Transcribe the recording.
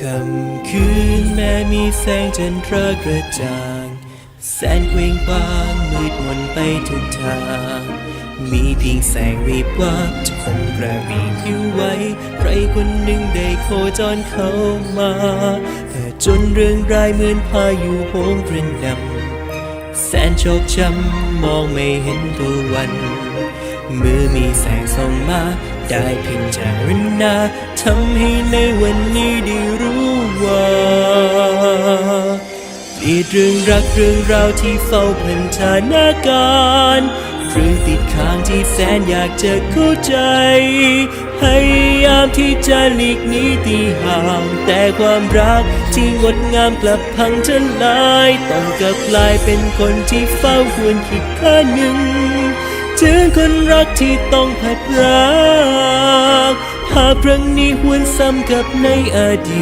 คำคืนแม้มีแสงจันทรากระจ่าง แสนเคว้งคว้างมืดมนไปทุกทาง มีเพียงแสงวีบวับจะคงกระบี่ผิวไว้ ใครคนหนึ่งได้โคจรเข้ามา แต่จนเรื่องรายเหมือนพายุโหมกระหนำแสนโชคช้ำมองไม่เห็นตัววันมือมีแสงส่องมา ได้เพียงจารณาทำให้ในวันนี้ได้รู้ มีเรื่องรักเรื่องราวที่เฝ้าพันธนาการเรื่องติดค้างที่แสนอยากจะเข้าใจพยายามที่จะหลีกหนีตีห่างแต่ความรักที่งดงามกลับพังทลายต้องกลับกลายเป็นคนที่เฝ้าหวนคิดข้าหนึ่ง ถึงคนรักที่ต้องพัดรักภาพเรื่องนี้หวนซ้ำกับในอดีต